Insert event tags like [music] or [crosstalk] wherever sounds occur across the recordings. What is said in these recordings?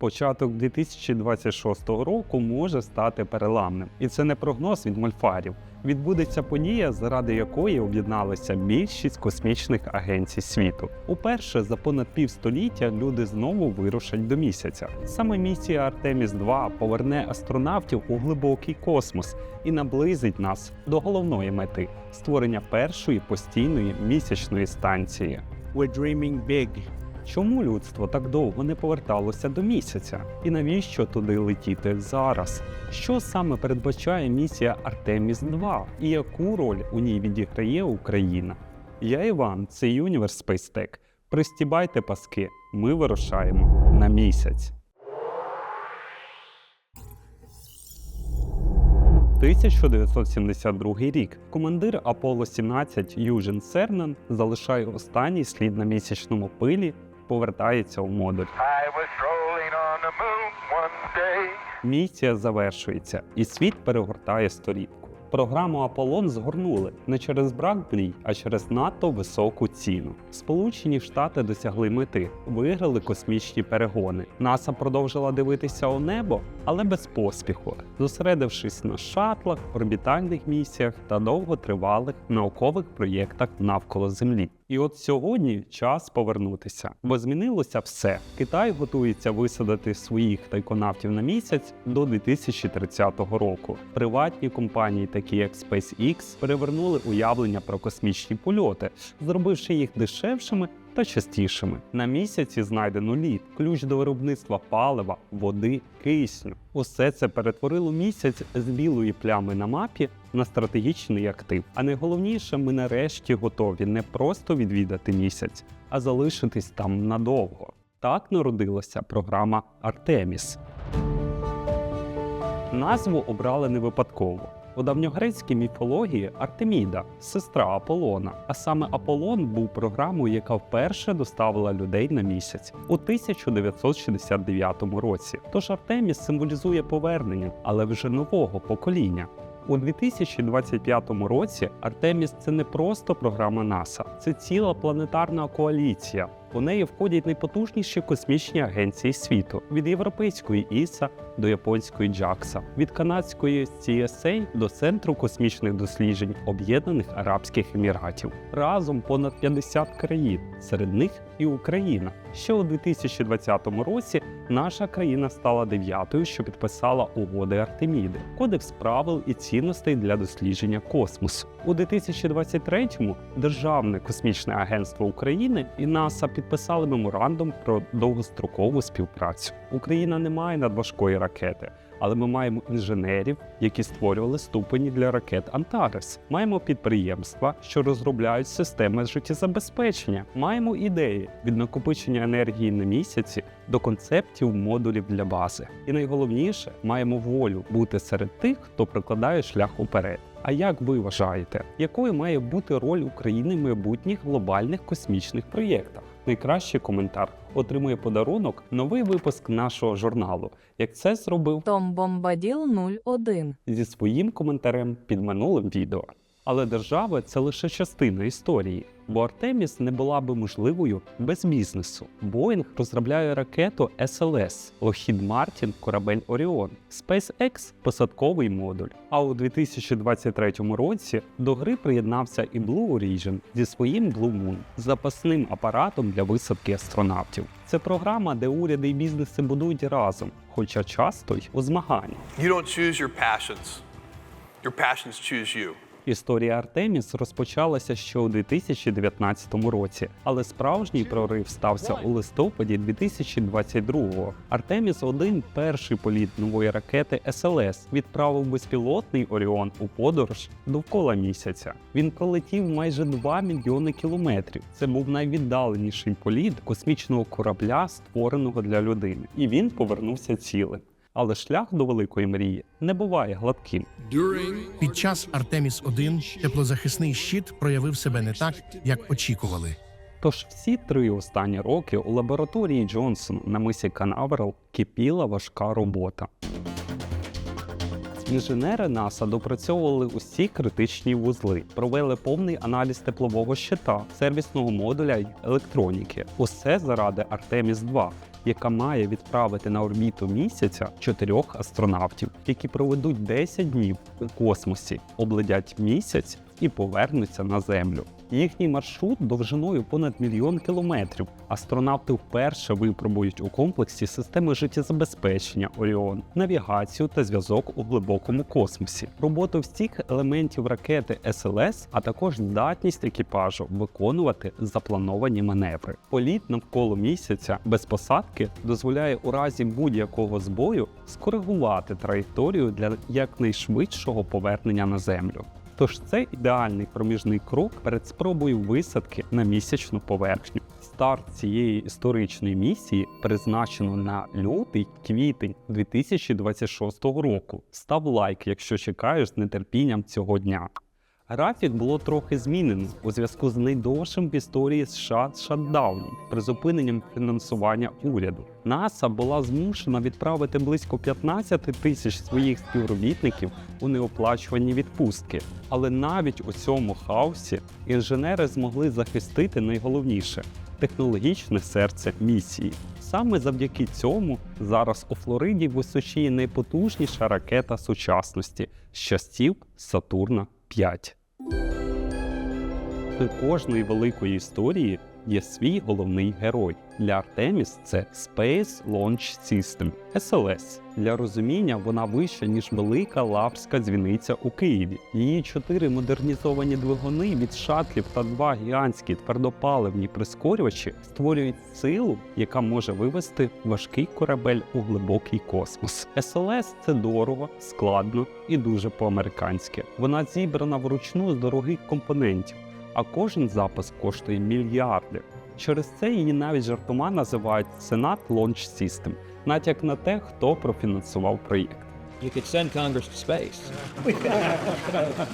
Початок 2026 року може стати переламним, і це не прогноз від мольфарів. Відбудеться подія, заради якої об'єдналися більшість космічних агенцій світу. Уперше за понад півстоліття люди знову вирушать до місяця. Саме місія Артеміс 2 поверне астронавтів у глибокий космос і наблизить нас до головної мети створення першої постійної місячної станції. We're dreaming big. Чому людство так довго не поверталося до місяця? І навіщо туди летіти зараз? Що саме передбачає місія Артеміс 2 і яку роль у ній відіграє Україна? Я Іван, це Universe Space. Пристібайте паски, ми вирушаємо на місяць. 1972 рік командир Аполло 17 Южин Сернан залишає останній слід на місячному пилі, повертається у модуль. Місія завершується, і світ перегортає сторінку. Програму Аполлон згорнули не через брак мрій, а через надто високу ціну. Сполучені Штати досягли мети, виграли космічні перегони. НАСА продовжила дивитися у небо, але без поспіху, зосередившись на шатлах, орбітальних місіях та довготривалих наукових проєктах навколо Землі. І от сьогодні час повернутися, бо змінилося все. Китай готується висадити своїх тайконавтів на місяць до 2030 року. Приватні компанії, такі як SpaceX, перевернули уявлення про космічні польоти, зробивши їх дешевшими та частішими. На місяці знайдено лід, ключ до виробництва палива, води, кисню. Усе це перетворило місяць з білої плями на мапі на стратегічний актив. А найголовніше, ми нарешті готові не просто відвідати місяць, а залишитись там надовго. Так народилася програма Артеміс. Назву обрали не випадково. У давньогрецькій міфології Артеміда сестра Аполлона. А саме Аполлон був програмою, яка вперше доставила людей на місяць у 1969 році. Тож Артеміс символізує повернення, але вже нового покоління. У 2025 році Артеміс це не просто програма НАСА, це ціла планетарна коаліція. У неї входять найпотужніші космічні агенції світу від європейської ІСА до японської JAXA, від канадської CSA до Центру космічних досліджень Об'єднаних Арабських Еміратів. Разом понад 50 країн, серед них і Україна. Ще у 2020 році наша країна стала дев'ятою, що підписала угоди Артеміди, кодекс правил і цінностей для дослідження космосу. У 2023-му Державне космічне агентство України і НАСА підписали меморандум про довгострокову співпрацю. Україна не має надважкої ракети. Але ми маємо інженерів, які створювали ступені для ракет Антарес. Маємо підприємства, що розробляють системи життєзабезпечення. Маємо ідеї від накопичення енергії на місяці до концептів модулів для бази. І найголовніше, маємо волю бути серед тих, хто прокладає шлях уперед. А як ви вважаєте, якою має бути роль України в майбутніх глобальних космічних проєктах? Найкращий коментар отримує подарунок новий випуск нашого журналу, як це зробив Том Бомбаділ 01. зі своїм коментарем під минулим відео. Але держава це лише частина історії, бо Артеміс не була би можливою без бізнесу. Боїнг розробляє ракету SLS, Lockheed Martin – корабель Оріон, SpaceX – посадковий модуль. А у 2023 році до гри приєднався і Blue Origin зі своїм Blue Moon – запасним апаратом для висадки астронавтів. Це програма, де уряди і бізнеси будують разом, хоча часто й у змаганні. You don't choose your passions. Your passions choose you. Історія Артеміс розпочалася ще у 2019 році, але справжній прорив стався у листопаді 2022-го. Артеміс 1 перший політ нової ракети СЛС відправив безпілотний Оріон у подорож довкола місяця. Він пролетів майже 2 мільйони кілометрів. Це був найвіддаленіший політ космічного корабля, створеного для людини, і він повернувся цілим. Але шлях до великої мрії не буває гладким. Під час Артеміс 1 теплозахисний щит проявив себе не так, як очікували. Тож всі три останні роки у лабораторії Джонсон на мисі Канаверал кипіла важка робота. Інженери НАСА допрацьовували усі критичні вузли, провели повний аналіз теплового щита, сервісного модуля й електроніки. Усе заради Артеміс 2 яка має відправити на орбіту місяця чотирьох астронавтів, які проведуть 10 днів у космосі, облетять місяць і повернуться на землю. Їхній маршрут довжиною понад мільйон кілометрів. Астронавти вперше випробують у комплексі системи життєзабезпечення Оріон, навігацію та зв'язок у глибокому космосі, роботу всіх елементів ракети СЛС, а також здатність екіпажу виконувати заплановані маневри. Політ навколо місяця без посадки дозволяє у разі будь-якого збою скоригувати траєкторію для якнайшвидшого повернення на землю. Тож це ідеальний проміжний крок перед спробою висадки на місячну поверхню. Старт цієї історичної місії призначено на лютий квітень 2026 року. Став лайк, якщо чекаєш з нетерпінням цього дня. Графік було трохи змінено у зв'язку з найдовшим в історії США шатдауном, призупиненням фінансування уряду. НАСА була змушена відправити близько 15 тисяч своїх співробітників у неоплачувані відпустки. Але навіть у цьому хаосі інженери змогли захистити найголовніше технологічне серце місії. Саме завдяки цьому зараз у Флориді височіє найпотужніша ракета сучасності з часів Сатурна 5. Кожної великої історії є свій головний герой. Для Артеміс це Space Launch System SLS. Для розуміння вона вища, ніж велика лаврська дзвіниця у Києві. Її чотири модернізовані двигуни від шатлів та два гігантські твердопаливні прискорювачі створюють силу, яка може вивести важкий корабель у глибокий космос. SLS – це дорого, складно і дуже по-американськи. Вона зібрана вручну з дорогих компонентів а кожен запис коштує мільярди. Через це її навіть жартома називають Senate Launch System, натяк на те, хто профінансував проєкт. You could send Congress to space.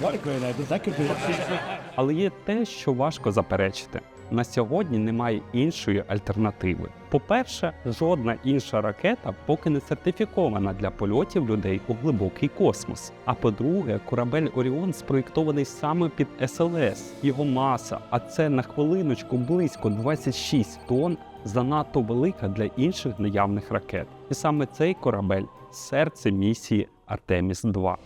What a great idea. That could be. Але є те, що важко заперечити. На сьогодні немає іншої альтернативи. По-перше, жодна інша ракета поки не сертифікована для польотів людей у глибокий космос. А по-друге, корабель Оріон спроєктований саме під СЛС. Його маса, а це на хвилиночку близько 26 тонн, занадто велика для інших наявних ракет. І саме цей корабель серце місії Артеміс 2.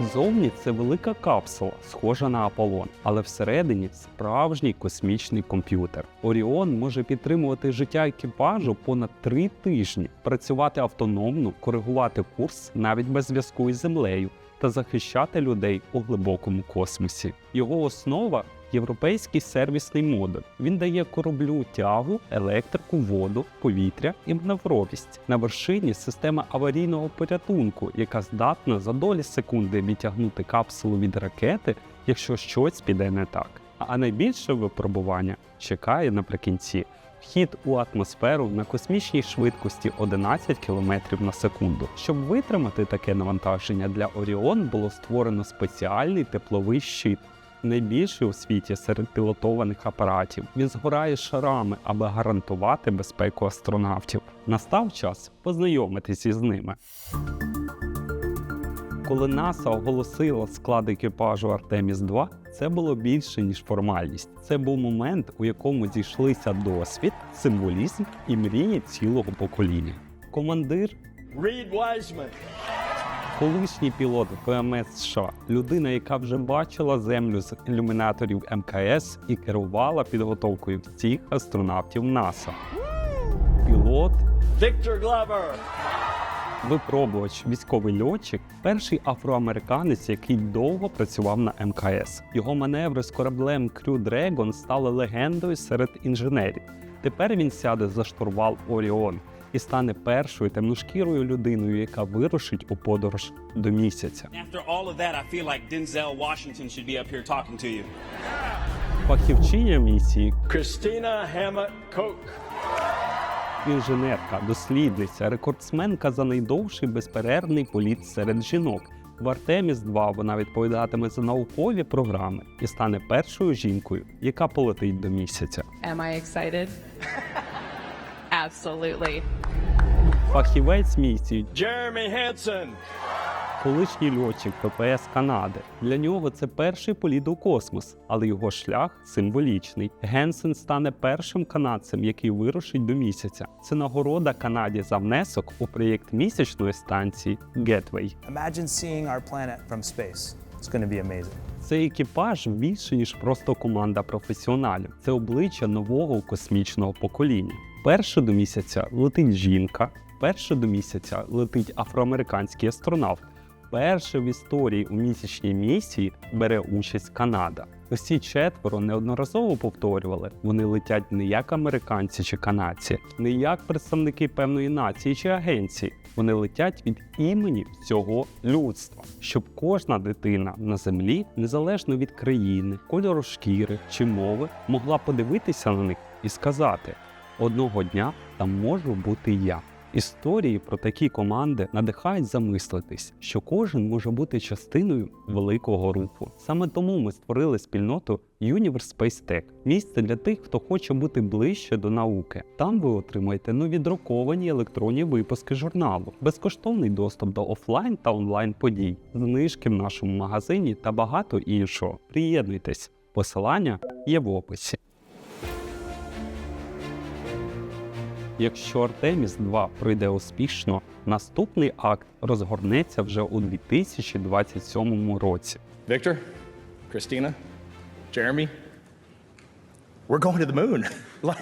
Зовні це велика капсула, схожа на Аполлон, але всередині справжній космічний комп'ютер. Оріон може підтримувати життя екіпажу понад три тижні, працювати автономно, коригувати курс навіть без зв'язку із землею та захищати людей у глибокому космосі. Його основа європейський сервісний модуль. Він дає кораблю тягу, електрику, воду, повітря і маневровість. На вершині система аварійного порятунку, яка здатна за долі секунди відтягнути капсулу від ракети, якщо щось піде не так. А найбільше випробування чекає наприкінці. Вхід у атмосферу на космічній швидкості 11 км на секунду. Щоб витримати таке навантаження для Оріон було створено спеціальний тепловий щит, найбільший у світі серед пілотованих апаратів. Він згорає шарами, аби гарантувати безпеку астронавтів. Настав час познайомитись із ними. Коли НАСА оголосила склад екіпажу Артеміс 2, це було більше ніж формальність. Це був момент, у якому зійшлися досвід, символізм і мрії цілого покоління. Командир Reed Wiseman. Колишній пілот ВМС США, людина, яка вже бачила землю з ілюмінаторів МКС і керувала підготовкою всіх астронавтів НАСА. Пілот, Victor Glover. випробувач, військовий льотчик, перший афроамериканець, який довго працював на МКС. Його маневри з кораблем Crew Dragon стали легендою серед інженерів. Тепер він сяде за штурвал Оріон і стане першою темношкірою людиною, яка вирушить у подорож до місяця. Фахівчиня місії Christina Hammett Koch. інженерка, дослідниця, рекордсменка за найдовший безперервний політ серед жінок. В Артеміс 2 вона відповідатиме за наукові програми і стане першою жінкою, яка полетить до місяця. Am I excited? Absolutely. Фахівець місії Jeremy Hansen. колишній льотчик ППС Канади. Для нього це перший політ у космос, але його шлях символічний. Генсен стане першим канадцем, який вирушить до місяця. Це нагорода Канаді за внесок у проєкт місячної станції Гетвей. Imagine seeing our planet from space. It's going to be amazing. Цей екіпаж більше ніж просто команда професіоналів. Це обличчя нового космічного покоління. Перше до місяця летить жінка, перше до місяця летить афроамериканський астронавт. Перше в історії у місячній місії бере участь Канада. Усі четверо неодноразово повторювали, вони летять не як американці чи канадці, не як представники певної нації чи агенції. Вони летять від імені всього людства, щоб кожна дитина на землі, незалежно від країни, кольору шкіри чи мови, могла подивитися на них і сказати: одного дня там можу бути я. Історії про такі команди надихають замислитись, що кожен може бути частиною великого руху. Саме тому ми створили спільноту Universe Space Tech – місце для тих, хто хоче бути ближче до науки. Там ви отримаєте нові друковані електронні випуски журналу, безкоштовний доступ до офлайн та онлайн подій, знижки в нашому магазині та багато іншого. Приєднуйтесь, посилання є в описі. Якщо Артеміс 2 пройде успішно, наступний акт розгорнеться вже у 2027 році. Victor, Christina, Jeremy, we're going to the moon. [laughs]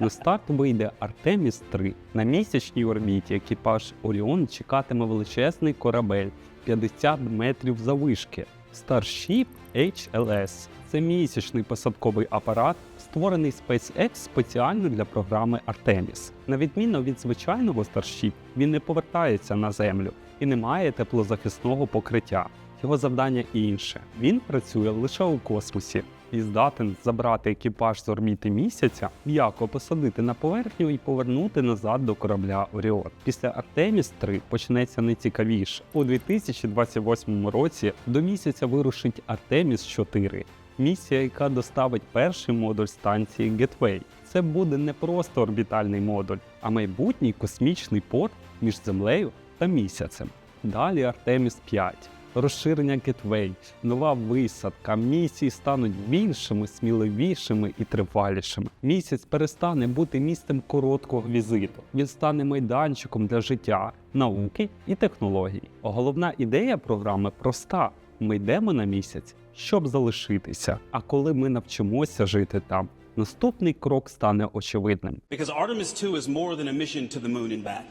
На старт вийде Артеміс 3. На місячній орбіті екіпаж Оріон чекатиме величезний корабель 50 метрів завишки. Starship HLS – це місячний посадковий апарат, створений SpaceX спеціально для програми Artemis. На відміну від звичайного Starship, він не повертається на землю і не має теплозахисного покриття. Його завдання інше. Він працює лише у космосі і здатен забрати екіпаж з орбіти місяця, м'яко посадити на поверхню і повернути назад до корабля Оріон. Після Артеміс 3 почнеться найцікавіше. У 2028 році до місяця вирушить Артеміс 4. Місія, яка доставить перший модуль станції Гетвей. Це буде не просто орбітальний модуль, а майбутній космічний порт між землею та місяцем. Далі Артеміс 5. Розширення Гетвей, нова висадка, місії стануть більшими, сміливішими і тривалішими. Місяць перестане бути місцем короткого візиту. Він стане майданчиком для життя, науки і технологій. Головна ідея програми проста: ми йдемо на місяць, щоб залишитися. А коли ми навчимося жити там, наступний крок стане очевидним. Because Artemis 2 is more than a mission to the moon and back.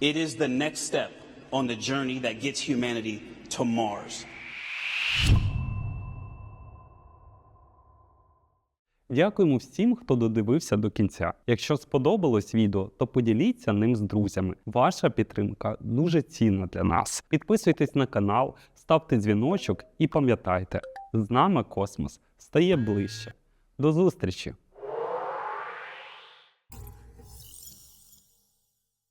It is the next step on the journey that gets humanity to Mars. Дякуємо всім, хто додивився до кінця. Якщо сподобалось відео, то поділіться ним з друзями. Ваша підтримка дуже цінна для нас. Підписуйтесь на канал, ставте дзвіночок і пам'ятайте, з нами космос стає ближче. До зустрічі!